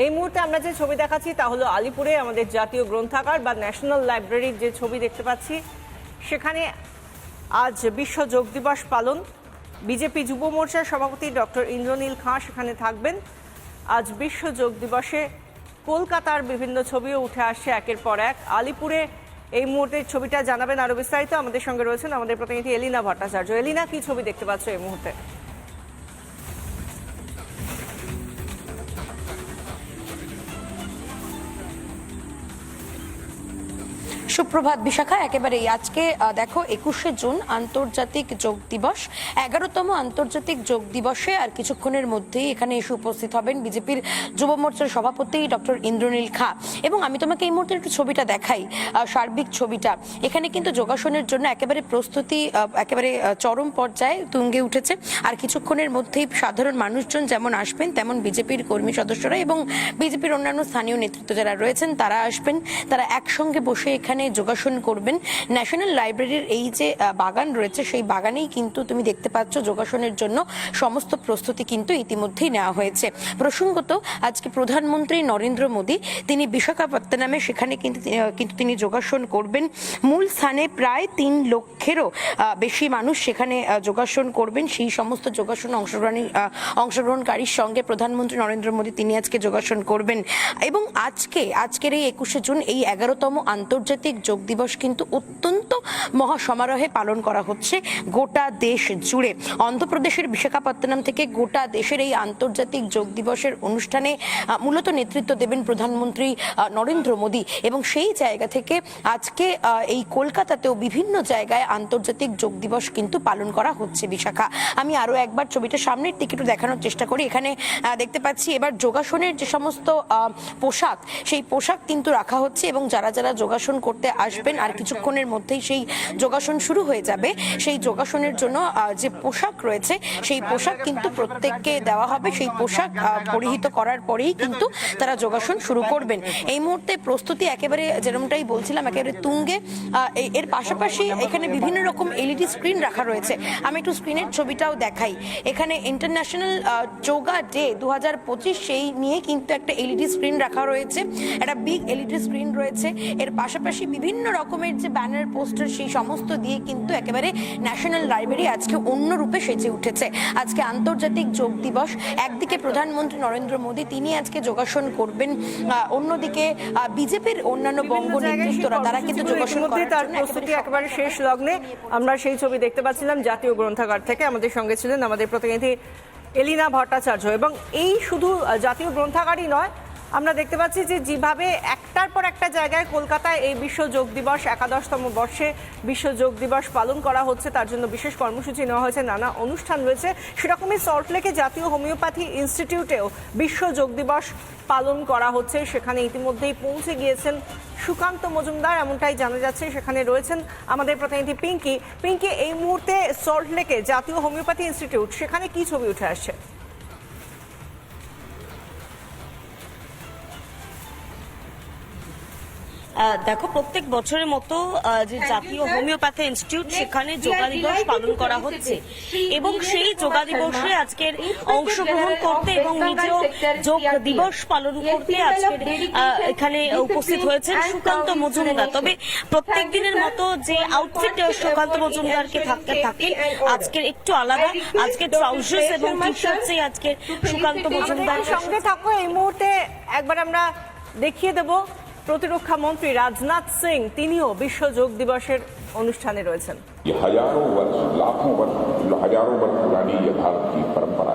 এই মুহূর্তে আমরা যে ছবি দেখাচ্ছি তা হলো আলিপুরে আমাদের জাতীয় গ্রন্থাগার বা ন্যাশনাল লাইব্রেরির যে ছবি দেখতে পাচ্ছি। সেখানে আজ বিশ্ব যোগ দিবস পালন। বিজেপি যুব মোর্চার সভাপতি ডক্টর ইন্দ্রনীল খাঁ সেখানে থাকবেন। আজ বিশ্ব যোগ দিবসে কলকাতার বিভিন্ন ছবিও উঠে আসছে একের পর এক। আলিপুরে এই মুহূর্তের ছবিটা জানাবেন আরও বিস্তারিত। আমাদের সঙ্গে রয়েছেন আমাদের প্রতিনিধি এলিনা ভট্টাচার্য। এলিনা, কি ছবি দেখতে পাচ্ছ এই মুহূর্তে? সুপ্রভাত বিশাখা, একেবারে আজকে দেখো, একুশে জুন, আন্তর্জাতিক যোগ দিবস। এগারোতম আন্তর্জাতিক যোগ দিবসে আর কিছুক্ষণের মধ্যেই এখানে এসে উপস্থিত হবেন বিজেপির যুব মোর্চার সভাপতি ডক্টর ইন্দ্রনীল খা। এবং আমি তোমাকে এই মুহূর্তে একটু ছবিটা দেখাই সার্বিক ছবিটা। এখানে কিন্তু যোগাসনের জন্য একেবারে প্রস্তুতি একেবারে চরম পর্যায়ে তুঙ্গে উঠেছে। আর কিছুক্ষণের মধ্যেই সাধারণ মানুষজন যেমন আসবেন, তেমন বিজেপির কর্মী সদস্যরা এবং বিজেপির অন্যান্য স্থানীয় নেতৃত্ব যারা রয়েছেন, তারা আসবেন। তারা একসঙ্গে বসে এখানে যোগাসন করবেন। ন্যাশনাল লাইব্রেরির এই যে বাগান রয়েছে, সেই বাগানেই কিন্তু তুমি দেখতে পাচ্ছ যোগাসনের জন্য সমস্ত প্রস্তুতি কিন্তু ইতিমধ্যেই নেওয়া হয়েছে। প্রসঙ্গত, আজকে প্রধানমন্ত্রী নরেন্দ্র মোদী, তিনি বিশাখাপত্তনামে সেখানে কিন্তু কিন্তু তিনি যোগাসন করবেন। মূল স্থানে প্রায় তিন লক্ষেরও বেশি মানুষ সেখানে যোগাসন করবেন। সেই সমস্ত যোগাসন অংশগ্রহণী অংশগ্রহণকারীর সঙ্গে প্রধানমন্ত্রী নরেন্দ্র মোদী, তিনি আজকে যোগাসন করবেন। এবং আজকে, আজকের এই একুশে জুন, এই এগারোতম আন্তর্জাতিক যোগ দিবস কিন্তু অত্যন্ত মহা সমারোহে পালন করা হচ্ছে গোটা দেশ জুড়ে। অন্ধ্রপ্রদেশের বিশাখাপত্তনম থেকে গোটা দেশের এই আন্তর্জাতিক যোগ দিবসের অনুষ্ঠানে মূলত নেতৃত্ব দেবেন প্রধানমন্ত্রী নরেন্দ্র মোদী এবং সেই জায়গা থেকে আজকে এই কলকাতাতেও বিভিন্ন জায়গায় আন্তর্জাতিক যোগ দিবস কিন্তু পালন করা হচ্ছে বিশাখা। আমি আরও একবার ছবিটা সামনের দিকে একটু দেখানোর চেষ্টা করি। এখানে দেখতে পাচ্ছি এবার যোগাসনের যে সমস্ত পোশাক, সেই পোশাক কিন্তু রাখা হচ্ছে এবং যারা যারা যোগাসন করতে আসবেন আর কিছুক্ষণের মধ্যেই সেই যোগাসন শুরু হয়ে যাবে। সেই যোগাসনের জন্য যে পোশাক রয়েছে, সেই পোশাক কিন্তু প্রত্যেককে দেওয়া হবে। সেই পোশাক পরিহিত করার পরেই কিন্তু তারা যোগাসন শুরু করবেন। এই মুহূর্তে প্রস্তুতি একেবারে যেরকমটাই বলছিলাম, একেবারে তুঙ্গে এর পাশাপাশি এখানে বিভিন্ন রকম এলইডি স্ক্রিন রাখা রয়েছে। আমি একটু স্ক্রিনের ছবিটাও দেখাই। এখানে ইন্টারন্যাশনাল যোগা ডে দু পঁচিশ, সেই নিয়ে কিন্তু একটা এলইডি স্ক্রিন রাখা রয়েছে। একটা বিগ এলইডি স্ক্রিন রয়েছে। এর পাশাপাশি বিভিন্ন রকমের যে ব্যানার পোস্টার সেই সমস্ত দিয়ে কিন্তু একেবারে ন্যাশনাল লাইব্রেরি আজকে অন্য রূপে সেজে উঠেছে। আজকে আন্তর্জাতিক যোগ দিবস। একদিকে প্রধানমন্ত্রী নরেন্দ্র মোদী তিনি আজকে যোগাসন করবেন। অন্যদিকে বিজেপির অন্যান্য বঙ্গ নেতৃত্বরা তারা কিন্তু যোগাসন তার প্রস্তুতি একেবারে শেষ লগ্নে। আমরা সেই ছবি দেখতে পাচ্ছিলাম জাতীয় গ্রন্থাগার থেকে। আমাদের সঙ্গে ছিলেন আমাদের প্রতিনিধি এলিনা ভট্টাচার্য। এবং এই শুধু জাতীয় গ্রন্থাগারই নয় আমরা দেখতে পাচ্ছি যে যেভাবে একটার পর একটা জায়গায় কলকাতায় এই বিশ্ব যোগ দিবস, একাদশতম বর্ষে বিশ্ব যোগ দিবস পালন করা হচ্ছে, তার জন্য বিশেষ কর্মসূচি নেওয়া হয়েছে, নানা অনুষ্ঠান রয়েছে। সেরকমই সল্টলেকে জাতীয় হোমিওপ্যাথি ইনস্টিটিউটেও বিশ্ব যোগ দিবস পালন করা হচ্ছে। সেখানে ইতিমধ্যেই পৌঁছে গিয়েছেন সুকান্ত মজুমদার, এমনটাই জানা যাচ্ছে। সেখানে রয়েছেন আমাদের প্রতিনিধি পিঙ্কি। পিঙ্কি, এই মুহূর্তে সল্টলেকে জাতীয় হোমিওপ্যাথি ইনস্টিটিউট, সেখানে কি ছবি উঠে আসছে? দেখো প্রত্যেক বছরের মতো যে জাতীয় হোমিওপ্যাথি ইনস্টিটিউট সেখানে যোগা দিবস পালন করা হচ্ছে। এবং সেই যোগা দিবসে আজকের অংশগ্রহণ করতে এবং নিজেও যোগ দিবস পালন করতে আজকের এখানে উপস্থিত হয়েছেন সুকান্ত মজুমদার। তবে প্রত্যেক দিনের মতো যে আউটফিট সুকান্ত মজুমদারকে থাকতে থাকে আজকের একটু আলাদা। আজকে ট্রাউজার্স এবং টি শার্টসে আজকে সুকান্ত মজুমদার। সঙ্গে থাকো এই মুহূর্তে একবার আমরা দেখিয়ে দেব। প্রতিরক্ষা মন্ত্রী রাজনাথ সিং তিনিও বিশ্ব যোগ দিবসের অনুষ্ঠানে রয়েছেন। হাজারো বর্ষ লাখো বর্ষ হাজারো বর্ষ পুরানি ভারতীয় পরম্পরা